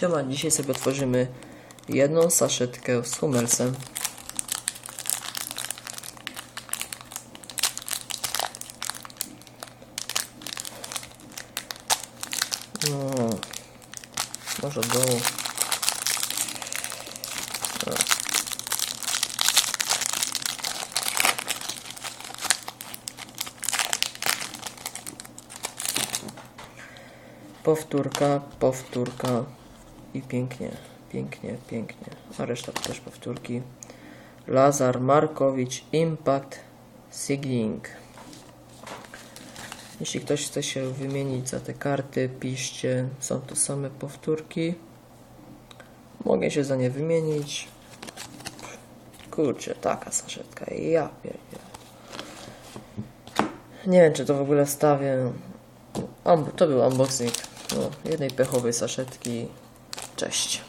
Siema, dzisiaj sobie otworzymy jedną saszetkę z Hummelsem. No, może od dołu. O. Powtórka, powtórka i pięknie, pięknie, pięknie. A reszta to też powtórki. Lazar Markowicz, Impact, Sigling. Jeśli ktoś chce się wymienić za te karty, piszcie. Są to same powtórki. Mogę się za nie wymienić. Kurczę, taka saszetka. Ja pierdzielę. Nie wiem, czy to w ogóle wstawię. Unb- to był unboxing no, jednej pechowej saszetki. Cześć.